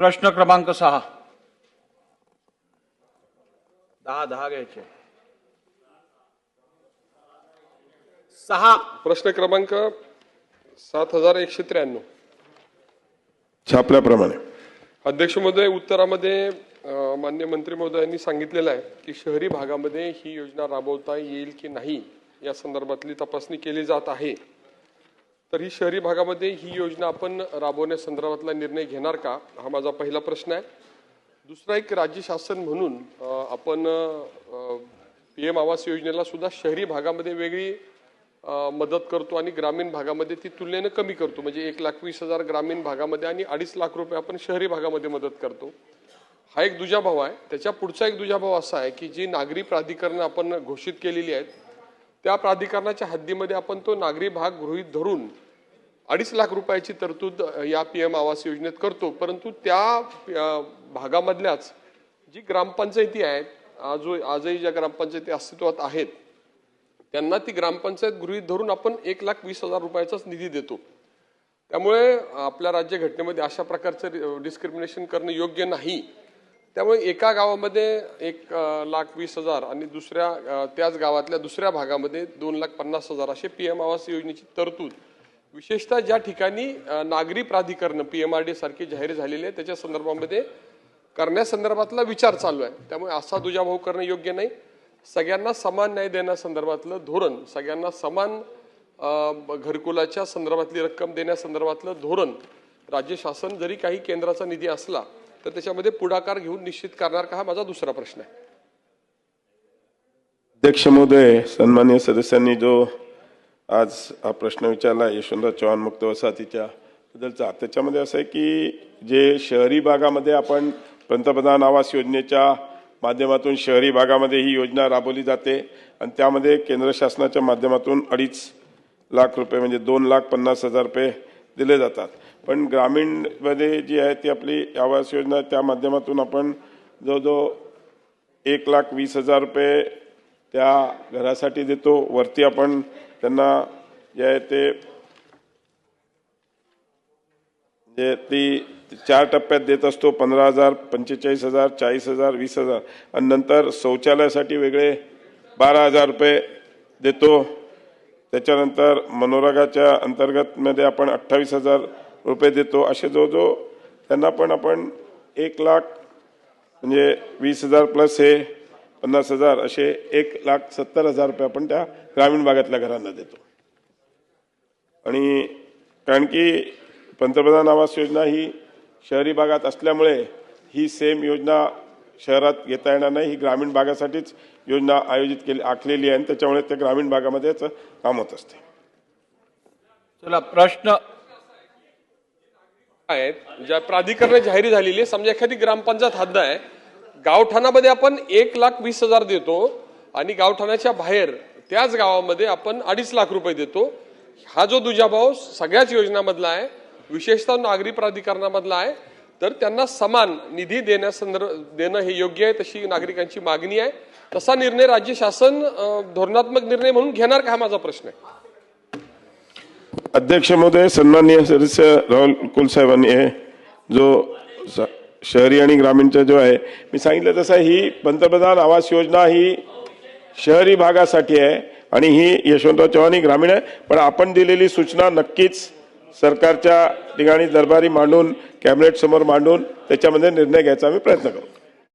प्रश्न क्रमांक सहा दहा दहा घ्यायचे सहा प्रश्न क्रमांक सात हजार एकशे त्र्याण्णव छापल्याप्रमाणे अध्यक्ष महोदय उत्तरामध्ये मान्य मंत्री महोदयांनी सांगितलेलं आहे की शहरी भागामध्ये ही योजना राबवता येईल की नाही या संदर्भातली तपासणी केली जात आहे तर ही शहरी भागामध्ये ही योजना आपण राबवण्यासंदर्भातला निर्णय घेणार का? हा माझा पहिला प्रश्न आहे. दुसरा एक राज्य शासन म्हणून आपण पी एम आवास योजनेला सुद्धा शहरी भागामध्ये वेगळी मदत करतो आणि ग्रामीण भागामध्ये ती तुलनेनं कमी करतो. म्हणजे एक लाख वीस हजार ग्रामीण भागामध्ये आणि अडीच लाख रुपये आपण शहरी भागामध्ये मदत करतो. हा एक दुजाभाव आहे. त्याच्या पुढचा एक दुजाभाव असा आहे की जी नागरी प्राधिकरणं आपण घोषित केलेली आहेत त्या प्राधिकरणाच्या हद्दीमध्ये आपण तो नागरी भाग गृहीत धरून अडीच लाख रुपयाची तरतूद या पी एम आवास योजनेत करतो. परंतु त्या भागामधल्याच जी ग्रामपंचायती आहेत आज आजही ज्या ग्रामपंचायती अस्तित्वात आहेत त्यांना ती ग्रामपंचायत गृहीत धरून आपण एक लाख वीस हजार रुपयाचाच निधी देतो. त्यामुळे आपल्या राज्यघटनेमध्ये अशा प्रकारचं डिस्क्रिमिनेशन करणं योग्य नाही. त्यामुळे एका गावामध्ये एक लाख वीस हजार आणि दुसऱ्या त्याच गावातल्या दुसऱ्या भागामध्ये दोन लाख पन्नास हजार असे पी एम आवास योजनेची तरतूद. विशेषतः ज्या ठिकाणी नागरी प्राधिकरण पी एम आर डी सारखे जाहीर झालेले आहे त्याच्या संदर्भामध्ये करण्यासंदर्भातला विचार चालू आहे. त्यामुळे असा दुजाभाव करणं योग्य नाही. सगळ्यांना समान न्याय देण्यासंदर्भातलं धोरण सगळ्यांना समान घरकुलाच्या संदर्भातली रक्कम देण्यासंदर्भातलं धोरण राज्य शासन जरी काही केंद्राचा निधी असला तर त्याच्यामध्ये पुढाकार घेऊन निश्चित करणार का हा माझा दुसरा प्रश्न आहे. अध्यक्ष महोदय सन्मान्य सदस्यांनी जो आज हा प्रश्न विचारला यशवंतराव चव्हाण मुक्त वसाहतीच्या बद्दलचा त्याच्यामध्ये असं आहे की जे शहरी भागामध्ये आपण पंतप्रधान आवास योजनेच्या माध्यमातून शहरी भागामध्ये ही योजना राबवली जाते आणि त्यामध्ये केंद्र शासनाच्या माध्यमातून अडीच लाख रुपये म्हणजे दोन लाख पन्नास हजार रुपये दिले जातात. पण ग्रामीणमध्ये जी आहे ती आपली आवास योजना त्या माध्यमातून आपण जवळजवळ एक लाख वीस हजार रुपये त्या घरासाठी देतो. वरती आपण त्यांना जे आहे ते जे ती चार टप्प्यात देत असतो. पंधरा हजार पंचेचाळीस हजार चाळीस हजार वीस हजार. आणि नंतर शौचालयासाठी वेगळे बारा हजार रुपये देतो. त्याच्यानंतर मनोरगाच्या अंतर्गतमध्ये आपण अठ्ठावीस हजार रुपये देतो असे जो जो त्यांना पण आपण एक लाख म्हणजे वीस हजार प्लस हे पन्नास हजार असे एक लाख सत्तर हजार रुपये आपण त्या ग्रामीण भागातल्या घरांना देतो. आणि कारण की पंतप्रधान आवास योजना ही शहरी भागात असल्यामुळे ही सेम योजना शहरात घेता येणार नाही ही ग्रामीण भागासाठीच योजना आयोजित केली आखलेली आहे आणि त्याच्यामुळे ते ग्रामीण भागामध्येच काम होत असते. चला प्रश्न आहेत ज्या प्राधिकरणे जाहीर झालेली आहे. समजा एखादी ग्रामपंचायत हद्द आहे गावठाणामध्ये आपण एक लाख वीस हजार देतो आणि गावठाणाच्या बाहेर त्याच गावामध्ये आपण अडीच लाख रुपये देतो. हा जो दुजाभाव सगळ्याच योजनामधला आहे विशेषतः नागरी प्राधिकरणामधला आहे तर त्यांना समान निधी देण्यासंदर्भ देणं हे योग्य आहे तशी नागरिकांची मागणी आहे. तसा निर्णय राज्य शासन धोरणात्मक निर्णय म्हणून घेणार का हा माझा प्रश्न आहे? अध्यक्ष महोदय सन्माननीय सदस्य राहुल कुलसाहेबांनी आहे जो शहरी आणि ग्रामीणचा जो आहे मी सांगितलं तसं ही पंतप्रधान आवास योजना ही शहरी भागासाठी आहे आणि ही यशवंतराव चव्हाण ही ग्रामीण आहे. पण आपण दिलेली सूचना नक्कीच सरकारच्या ठिकाणी दरबारी मांडून कॅबिनेट समोर मांडून त्याच्यामध्ये निर्णय घ्यायचा आम्ही प्रयत्न करू